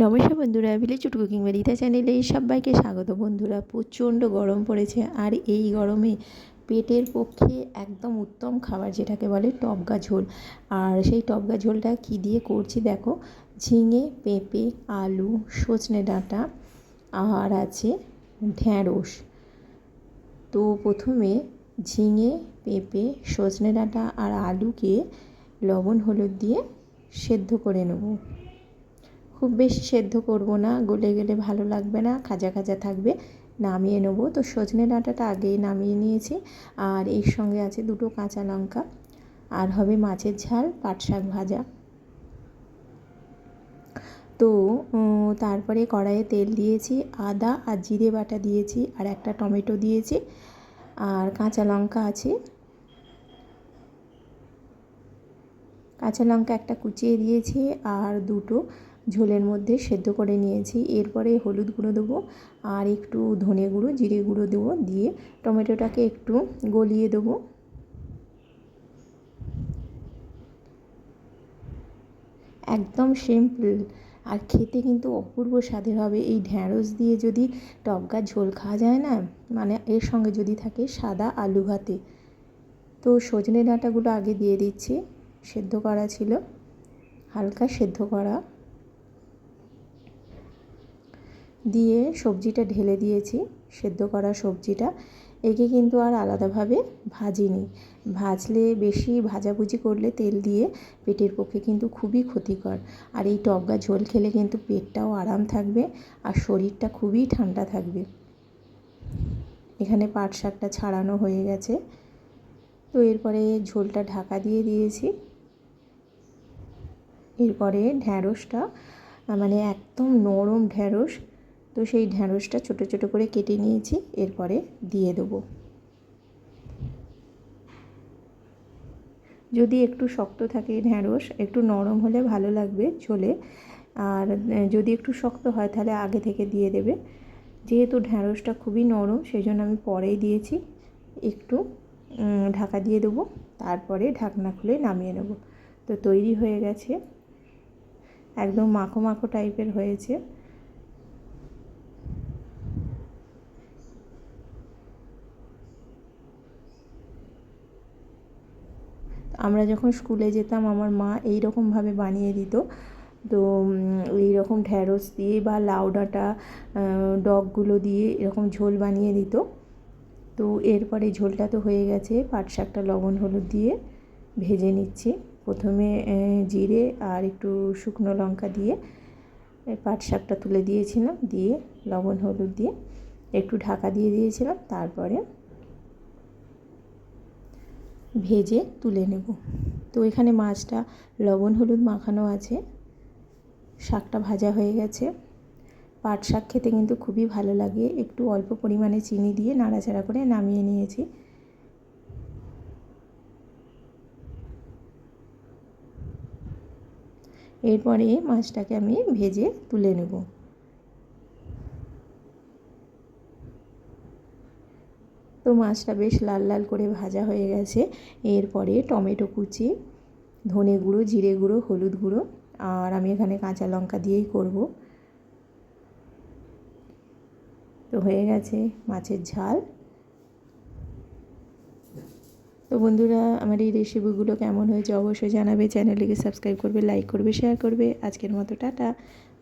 নমস্কার বন্ধুরা ভিলেজ চুট কুকিং বাড়িতে চ্যানেলে সবাইকে স্বাগত। বন্ধুরা, প্রচণ্ড গরম পড়েছে আর এই গরমে পেটের পক্ষে একদম উত্তম খাবার যেটাকে বলে টপগা ঝোল। আর সেই টপগা ঝোলটা কী দিয়ে করছি দেখো? ঝিঙে, পেঁপে, আলু, সজনে ডাঁটা আর আছে ঢ্যাঁড়স। তো প্রথমে ঝিঙে, পেঁপে, সজনে ডাঁটা আর আলুকে লবণ, হলুদ দিয়ে সেদ্ধ করে নেব। খুব বেশি সেদ্ধ করব না, গলে গেলে ভালো লাগবে না, খাজা খাজা থাকবে, নামিয়ে নেব। তো সজনে ডাঁটাটা আগেই নামিয়ে নিয়েছি, আর এর সঙ্গে আছে দুটো কাঁচা লঙ্কা, আর হবে মাছের ঝাল, পাট শাক ভাজা। তো তারপরে কড়াইয়ে তেল দিয়েছি, আদা আর জিরে বাটা দিয়েছি, আর একটা টমেটো দিয়েছি, আর কাঁচা লঙ্কা আছে। কাঁচা লঙ্কা একটা কুচিয়ে দিয়েছি, আর দুটো ঝোলের মধ্যে সেদ্ধ করে নিয়েছি। এরপরে হলুদ গুঁড়ো দেবো আর একটু ধনে গুঁড়ো, জিরে গুঁড়ো দেবো দিয়ে টমেটোটাকে একটু গলিয়ে দেবো। একদম সিম্পল। আর খেতে কিন্তু অপূর্ব স্বাদের হবে। এই ঢ্যাঁড়স দিয়ে যদি টক ঝোল খাওয়া যায় না মানে এর সঙ্গে যদি থাকে সাদা আলু ভাতে। তো সজনে ডাঁটাগুলো আগে দিয়ে দিচ্ছি। সেদ্ধ করা ছিল। হালকা সেদ্ধ করা। দিয়ে সবজিটা ঢেলে দিয়েছি, সেদ্ধ করা সবজিটা। একে কিন্তু আর আলাদাভাবে ভাজিনি। ভাজলে বেশি ভাজাভুজি করলে তেল দিয়ে পেটের পক্ষে কিন্তু খুবই ক্ষতিকর। আর এই টকগা ঝোল খেলে কিন্তু পেটটাও আরাম থাকবে আর শরীরটা খুবই ঠান্ডা থাকবে। এখানে পাট শাকটা ছাড়ানো হয়ে গেছে। তো এরপরে ঝোলটা ঢাকা দিয়ে দিয়েছি। এরপরে ঢ্যাঁড়সটা মানে একদম নরম ঢ্যাঁড়স তো সেই ঢ্যাঁড়সটা ছোটো ছোটো করে কেটে নিয়েছি, এরপরে দিয়ে দেবো। যদি একটু শক্ত থাকে ঢ্যাঁড়স, একটু নরম হলে ভালো লাগবে ঝোলে। আর যদি একটু শক্ত হয় তাহলে আগে থেকে দিয়ে দেবে। যেহেতু ঢ্যাঁড়সটা খুবই নরম সেই জন্য আমি পরেই দিয়েছি। একটু ঢাকা দিয়ে দেবো, তারপরে ঢাকনা খুলে নামিয়ে নেব। তো তৈরি হয়ে গেছে। একদম মাখো মাখো টাইপের হয়েছে। আমরা যখন স্কুলে যেতাম, আমার মা এই রকমভাবে বানিয়ে দিত। তো এই রকম ঢ্যাঁড়স দিয়ে বা লাউ ডাঁটা ডগগুলো দিয়ে এরকম ঝোল বানিয়ে দিত। তো এরপরে ঝোলটা তো হয়ে গেছে, পাট শাকটা, লবণ, হলুদ দিয়ে ভেজে নিচ্ছি। প্রথমে জিরে আর একটু শুকনো লঙ্কা দিয়ে পাট শাকটা তুলে দিয়েছিলাম, দিয়ে লবণ, হলুদ দিয়ে একটু ঢাকা দিয়ে দিয়েছিলাম। তারপরে ভেজে তুলে নেব। তো এখানে মাছটা লবণ, হলুদ মাখানো আছে। শাকটা ভাজা হয়ে গেছে। পাট শাক খেতে কিন্তু খুবই ভালো লাগে। একটু অল্প পরিমাণে চিনি দিয়ে নাড়াচাড়া করে নামিয়ে নিয়েছি। এরপরে মাছটাকে আমি ভেজে তুলে নেব। তো মাছটা বেশ লাল লাল করে ভাজা হয়ে গেছে। এরপরে টমেটো কুচি, ধনে গুঁড়ো, জিরে গুঁড়ো, হলুদ গুঁড়ো, আর আমি এখানে কাঁচা লঙ্কা দিয়েই করব। তো হয়ে গেছে মাছের ঝাল। তো বন্ধুরা, আমার এই রেসিপিগুলো কেমন হয়েছে অবশ্যই জানাবে। চ্যানেলটিকে সাবস্ক্রাইব করবে লাইক করবে শেয়ার করবে। আজকের মতো টাটা।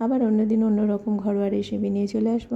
আবার অন্যদিন অন্যরকম ঘরোয়া রেসিপি নিয়ে চলে আসব।